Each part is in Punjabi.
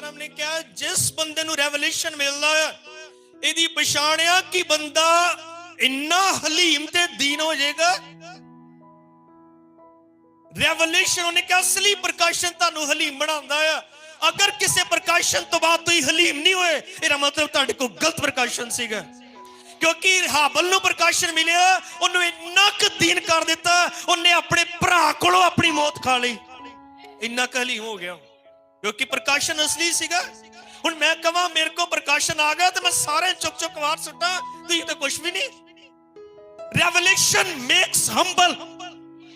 ਬ੍ਰਾਹਮ ਨੇ ਕਿਹਾ, ਜਿਸ ਬੰਦੇ ਨੂੰ ਰੈਵਲੇਸ਼ਨ ਮਿਲਦਾ ਹੈ ਇਹਦੀ ਪਛਾਣ ਆ ਕਿ ਬੰਦਾ ਇੰਨਾ ਹਲੀਮ ਤੇ ਦੀਨ ਹੋ ਜਾਏਗਾ। ਰੈਵਲੇਸ਼ਨ ਉਹਨੇ ਕਿਹਾ, ਅਸਲੀ ਪ੍ਰਕਾਸ਼ਨ ਤੁਹਾਨੂੰ ਹਲੀਮ ਬਣਾਉਂਦਾ ਆ। ਅਗਰ ਕਿਸੇ ਪ੍ਰਕਾਸ਼ਨ ਤੋਂ ਬਾਅਦ ਤੁਸੀਂ ਹਲੀਮ ਨਹੀਂ ਹੋਏ, ਇਹਦਾ ਮਤਲਬ ਤੁਹਾਡੇ ਕੋਲ ਗਲਤ ਪ੍ਰਕਾਸ਼ਨ ਸੀਗਾ। ਕਿਉਂਕਿ ਹਾਬਲ ਨੂੰ ਪ੍ਰਕਾਸ਼ਨ ਮਿਲਿਆ, ਉਹਨੂੰ ਇੰਨਾ ਕੁ ਦੀਨ ਕਰ ਦਿੱਤਾ, ਉਹਨੇ ਆਪਣੇ ਭਰਾ ਕੋਲੋਂ ਆਪਣੀ ਮੌਤ ਖਾ ਲਈ। ਇੰਨਾ ਕੁ ਹਲੀਮ ਹੋ ਗਿਆ। ਕਿਉਂਕਿ ਪ੍ਰਕਾਸ਼ਨ ਅਸਲੀ ਸੀਗਾ। ਹੁਣ ਮੈਂ ਕਹਾਂ ਮੇਰੇ ਕੋ ਪ੍ਰਕਾਸ਼ਨ ਆ ਗਿਆ ਤੇ ਮੈਂ ਸਾਰੇ ਚੁੱਕ ਚੁੱਕ ਵਾਰ ਸੁੱਟਾਂ, ਤੁਸੀਂ ਤਾਂ ਕੁਝ ਵੀ ਨਹੀਂ। ਰੈਵਲੇਸ਼ਨ ਮੇਕਸ ਹੰਬਲ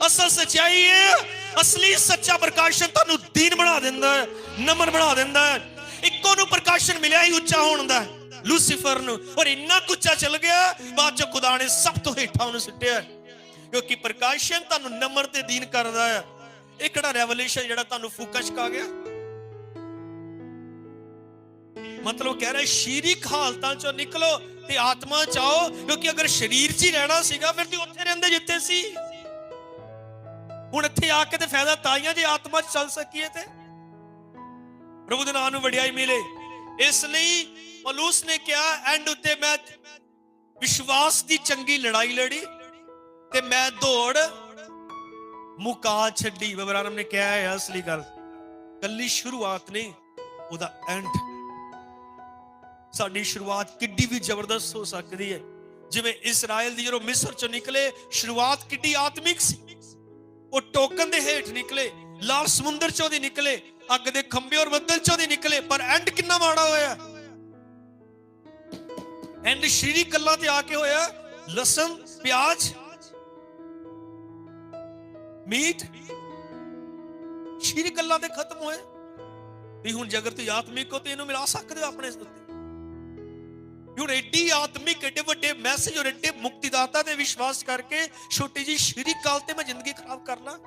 ਅਸਲ ਸਚਾਈ ਹੈ ਅਸਲੀ ਸੱਚਾ ਪ੍ਰਕਾਸ਼ਨ ਤੁਹਾਨੂੰ ਦੀਨ ਬਣਾ ਦਿੰਦਾ ਹੈ, ਨਮਨ ਬਣਾ ਦਿੰਦਾ ਹੈ। ਇੱਕੋ ਨੂੰ ਪ੍ਰਕਾਸ਼ਨ ਮਿਲਿਆ ਹੀ ਉੱਚਾ ਹੋਣ ਦਾ ਲੂਸੀਫਰ ਨੂੰ। ਔਰ ਇੰਨਾ ਕੁ ਉੱਚਾ ਚਲ ਗਿਆ, ਬਾਅਦ ਚ ਖੁਦਾ ਨੇ ਸਭ ਤੋਂ ਹੇਠਾਂ ਉਹਨੂੰ ਸੁੱਟਿਆ ਕਿਉਂਕਿ ਪ੍ਰਕਾਸ਼ਨ ਤੁਹਾਨੂੰ ਨਮਰ ਤੇ ਦੀਨ ਕਰਦਾ ਹੈ। ਇਹ ਕਿਹੜਾ ਰੈਵਲੇਸ਼ਨ ਜਿਹੜਾ ਤੁਹਾਨੂੰ ਫੂਕਾ ਛਕਾ ਗਿਆ? ਮਤਲਬ ਕਹਿ ਰਿਹਾ ਸ਼ਰੀਕ ਹਾਲਤਾਂ ਚੋਂ ਨਿਕਲੋ ਤੇ ਆਤਮਾ ਚ ਆਓ, ਕਿਉਂਕਿ ਅਗਰ ਸਰੀਰ 'ਚ ਹੀ ਰਹਿਣਾ ਸੀਗਾ, ਫਿਰ ਤੁਸੀਂ ਉੱਥੇ ਰਹਿੰਦੇ ਜਿੱਥੇ ਸੀ। ਹੁਣ ਇੱਥੇ ਆ ਕੇ ਤੇ ਫਾਇਦਾ ਤਾਈਆਂ ਜੇ ਆਤਮਾ 'ਚ ਚੱਲ ਸਕੀਏ ਤੇ। ਪ੍ਰਭੂ ਦੇ ਨਾਮ ਨੂੰ ਵਡਿਆਈ ਮਿਲੇ। ਇਸ ਲਈ ਪੌਲੁਸ ਨੇ ਕਿਹਾ ਐਂਡ ਉੱਤੇ ਮੈਂ ਵਿਸ਼ਵਾਸ ਦੀ ਚੰਗੀ ਲੜਾਈ ਲੜੀ ਤੇ ਮੈਂ ਦੌੜ ਮੁਕਾ ਛੱਡੀ। ਬਬਰਾਨਮ ਨੇ ਕਿਹਾ ਹੈ ਅਸਲੀ ਗੱਲ। ਕੱਲੀ ਸ਼ੁਰੂਆਤ ਨਹੀਂ, ਉਹਦਾ ਐਂਡ ਸਾਡੀ ਸ਼ੁਰੂਆਤ ਕਿੱਡੀ ਵੀ ਜ਼ਬਰਦਸਤ ਹੋ ਸਕਦੀ ਹੈ। ਜਿਵੇਂ ਇਸਰਾਇਲ ਦੀ ਜਦੋਂ ਮਿਸਰ ਚੋਂ ਨਿਕਲੇ, ਸ਼ੁਰੂਆਤ ਕਿੱਡੀ ਆਤਮਿਕ ਸੀ। ਉਹ ਟੋਕਨ ਦੇ ਹੇਠ ਨਿਕਲੇ, ਲਾਲ ਸਮੁੰਦਰ ਚੋਂ ਦੀ ਨਿਕਲੇ, ਅੱਗ ਦੇ ਖੰਭੇ ਔਰ ਬੱਦਲ ਚੋਂ ਦੀ ਨਿਕਲੇ, ਪਰ ਐਂਡ ਕਿੰਨਾ ਮਾੜਾ ਹੋਇਆ? ਐਂਡ ਸ਼੍ਰੀ ਕੱਲਾ ਤੇ ਆ ਕੇ ਹੋਇਆ, ਲਸਣ, ਪਿਆਜ਼, ਮੀਟ। ਸ਼੍ਰੀ ਕੱਲਾ ਤੇ ਖਤਮ ਹੋਏ ਵੀ ਹੁਣ ਜੇਕਰ ਤੁਸੀਂ ਆਤਮਿਕ ਹੋ ਤੇ ਇਹਨੂੰ ਮਿਲਾ ਸਕਦੇ ਹੋ ਆਪਣੇ ਉੱਤੇ ਹੁਣ ਐਡੀ ਆਤਮਿਕ ਐਡੇ ਵੱਡੇ ਮੈਸੇਜ ਔਰ ਐਡੇ ਮੁਕਤੀਦਾਤਾ ਤੇ ਵਿਸ਼ਵਾਸ ਕਰਕੇ ਛੋਟੀ ਜੀ ਸ਼੍ਰੀ ਕਾਲ ਤੇ ਮੈਂ ਜ਼ਿੰਦਗੀ ਖਰਾਬ ਕਰਨਾ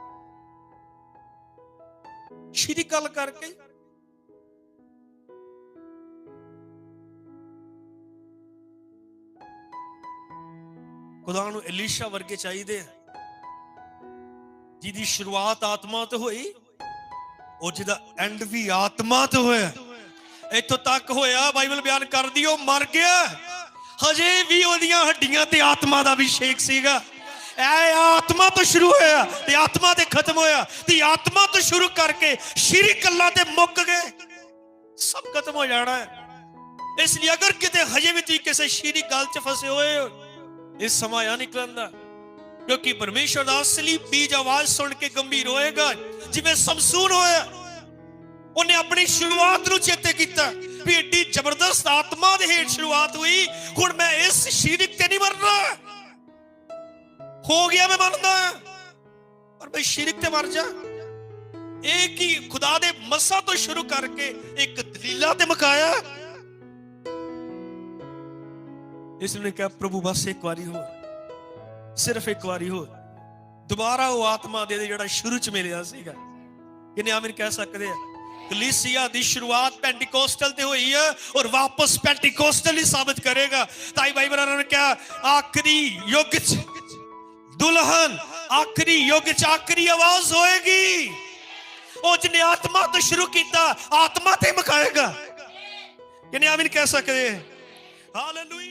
ਸ਼੍ਰੀ ਕਾਲ ਕਰਕੇ। ਖੁਦਾ ਨੂੰ ਐਲੀਸ਼ਾ ਵਰਗੇ ਚਾਹੀਦੇ ਆ। ਜਿਹਦੀ ਸ਼ੁਰੂਆਤ ਆਤਮਾ ਤੋਂ ਹੋਈ, ਉਹ ਜਿਹਦਾ ਐਂਡ ਵੀ ਆਤਮਾ ਤੋਂ ਹੋਇਆ। ਇੱਥੋਂ ਤੱਕ ਹੋਇਆ, ਬਾਈਬਲ ਬਿਆਨ ਕਰਦੀ ਉਹ ਮਰ ਗਿਆ। ਹਜੇ ਵੀ ਉਹਦੀਆਂ ਹੱਡੀਆਂ ਤੇ ਆਤਮਾ ਦਾ ਅਭਿਸ਼ੇਕ ਸੀਗਾ। ਐ ਆਤਮਾ ਤੋਂ ਸ਼ੁਰੂ ਹੋਇਆ ਤੇ ਆਤਮਾ ਤੇ ਖਤਮ ਹੋਇਆ ਤੇ ਆਤਮਾ ਤੋਂ ਸ਼ੁਰੂ ਕਰਕੇ ਸ਼੍ਰੀ ਕੱਲਾਂ ਤੇ ਮੁੱਕ ਗਏ। ਸਭ ਖਤਮ ਹੋ ਜਾਣਾ ਹੈ। ਇਸ ਲਈ ਅਗਰ ਕਿਤੇ ਹਜੇ ਵੀ ਤੁਸੀਂ ਕਿਸੇ ਸ਼ੀਰੀ ਗੱਲ 'ਚ ਫਸੇ ਹੋਏ ਹੋ ਇਹ ਸਮਾਂ ਆ ਨਿਕਲਣ ਦਾ। ਕਿਉਂਕਿ ਪਰਮੇਸ਼ਰ ਦਾ ਅਸਲੀ ਬੀਜ ਆਵਾਜ਼ ਸੁਣ ਕੇ ਗੰਭੀਰ ਹੋਏਗਾ। ਜਿਵੇਂ ਸਮਸੂਨ ਹੋਇਆ ਉਹਨੇ ਆਪਣੀ ਸ਼ੁਰੂਆਤ ਨੂੰ ਚੇਤੇ ਕੀਤਾ ਵੀ ਏਡੀ ਜ਼ਬਰਦਸਤ ਆਤਮਾ ਦੇ ਹੇਠ ਸ਼ੁਰੂਆਤ ਹੋਈ। ਹੁਣ ਮੈਂ ਇਸ ਸ਼ਰੀਕ ਤੇ ਨਹੀਂ ਮਰਨਾ। ਹੋ ਗਿਆ ਮੈਂ ਮੰਨਦਾ ਪਰ ਮੈਂ ਸ਼ਰੀਕ ਤੇ ਮਰ ਜਾ। ਇਹ ਕੀ ਖੁਦਾ ਦੇ ਮਸਾ ਤੋਂ ਸ਼ੁਰੂ ਕਰਕੇ ਇੱਕ ਦਲੀਲਾ ਤੇ ਮਕਾਇਆ? ਇਸ ਨੇ ਕਿਹਾ, ਪ੍ਰਭੂ, ਬਸ ਇੱਕ ਵਾਰੀ ਹੋਰ। ਸਿਰਫ ਇੱਕ ਵਾਰੀ ਹੋਰ। ਦੁਬਾਰਾ ਉਹ ਆਤਮਾ ਦੇ ਦੇ ਜਿਹੜਾ ਸ਼ੁਰੂ ਚ ਮਿਲਿਆ ਸੀਗਾ। ਕਿਨੇ ਆਮੀਨ ਕਹਿ ਸਕਦੇ ਆ? ਕਲੀਸਿਆ ਦੀ ਸ਼ੁਰੂਆਤ ਪੈਂਟੀਕੋਸਟਲ ਤੇ ਹੋਈ ਹੈ ਔਰ ਵਾਪਸ ਪੈਂਟੀਕੋਸਟਲ ਹੀ ਸਾਬਤ ਕਰੇਗਾ। ਤਾਈ ਬਾਈ ਬਰਾਂ ਨੇ ਕਿਹਾ, ਆਖਰੀ ਯੁੱਗ ਚ ਦੁਲਹਨ, ਆਖਰੀ ਯੁੱਗ ਚ ਆਖਰੀ ਆਵਾਜ਼ ਹੋਏਗੀ। ਉਹ ਜਿਹਨੇ ਆਤਮਾ ਤੋਂ ਸ਼ੁਰੂ ਕੀਤਾ, ਆਤਮਾ ਤੇ ਮੁਕਾਏਗਾ। ਕਿਨੇ ਆਮੀਨ ਕਹਿ ਸਕਦੇ? ਹਾਲੇਲੂਇਆ